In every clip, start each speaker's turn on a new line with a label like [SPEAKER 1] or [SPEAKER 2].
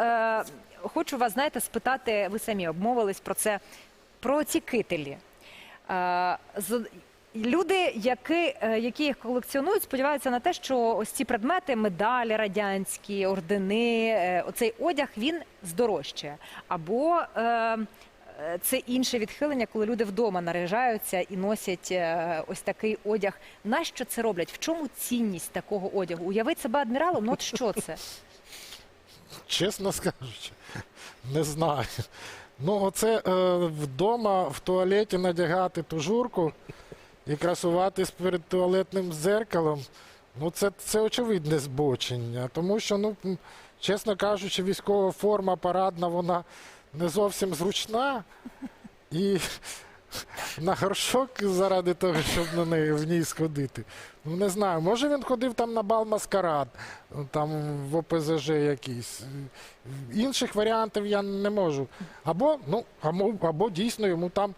[SPEAKER 1] е, хочу вас, знаєте, спитати, ви самі обмовились про це, про ці кителі. Е, Люди, які, е, які їх колекціонують, сподіваються на те, що ось ці предмети, медалі радянські, ордени, е, оцей одяг він здорожчає. Або е, це інше відхилення, коли люди вдома наряжаються і носять ось такий одяг. Нащо це роблять? В чому цінність такого одягу? Уявіть себе адміралом, ну от що це?
[SPEAKER 2] Чесно скажучи, не знаю. Ну, оце е, вдома в туалеті надягати тужурку і красуватись перед туалетним зеркалом. Ну, це, це очевидне збочення. Тому що, ну, чесно кажучи, військова форма парадна, вона не зовсім зручна. І на горшок заради того, щоб на неї в ній сходити. Ну, не знаю, може він ходив там на бал маскарад, там в ОПЗЖ якийсь. Інших варіантів я не можу. Або, ну, або, або дійсно йому там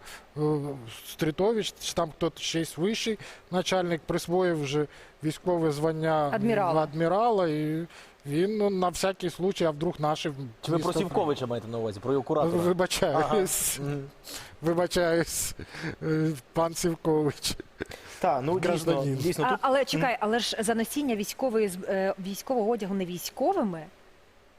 [SPEAKER 2] Стрітович, чи там хтось щось вищий начальник присвоїв вже військове звання
[SPEAKER 1] Адмірала.
[SPEAKER 2] адмірала і він ну, на всякий случай, а вдруг наші.
[SPEAKER 3] Чи ви про Сівковича маєте на увазі, про його куратора?
[SPEAKER 2] Вибачаюсь.
[SPEAKER 3] Мгм.
[SPEAKER 2] Вибачаюсь, е, пан Сівкович.
[SPEAKER 4] Так, ну дійсно,
[SPEAKER 2] Гражданин.
[SPEAKER 4] дійсно
[SPEAKER 1] А,
[SPEAKER 4] тут
[SPEAKER 1] але чекай, але ж за носіння військової з- е, військового одягу не військовими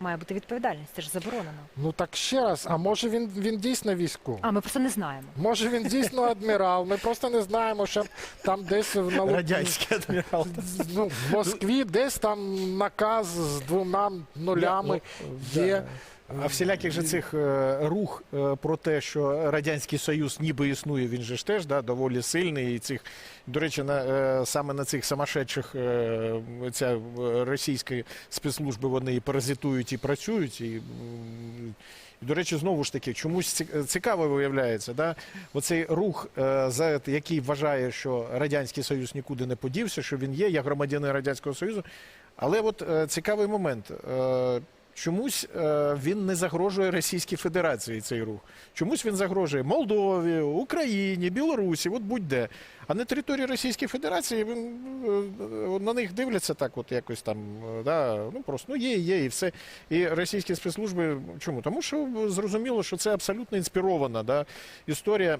[SPEAKER 1] має бути відповідальність. Це ж заборонено.
[SPEAKER 2] Ну так ще раз, а може він, він дійсно військовий?
[SPEAKER 1] А ми просто не знаємо.
[SPEAKER 2] Може він дійсно адмірал. Ми просто не знаємо, що там десь в на
[SPEAKER 4] радянський адмірал.
[SPEAKER 2] ну, в Москві десь там наказ з двома нулями
[SPEAKER 4] Ну,
[SPEAKER 2] є.
[SPEAKER 4] А всіляких же цих е, рух е, про те, що Радянський Союз ніби існує, він же ж теж да, доволі сильний. І цих, до речі, на, е, саме на цих самошедших е, ця російські спецслужби вони і паразитують і працюють. І, і, до речі, знову ж таки, чомусь цікаво виявляється, да? оцей рух, за, який вважає, що Радянський Союз нікуди не подівся, що він є, я громадянин Радянського Союзу. Але от цікавий момент. Чомусь е, він не загрожує Російській Федерації цей рух. Чомусь він загрожує Молдові, Україні, Білорусі, от будь-де. А на території Російської Федерації він, е, е, на них дивляться так, от якось там, да, ну просто ну є, є, і все. І російські спецслужби чому? Тому що зрозуміло, що це абсолютно інспірована да, історія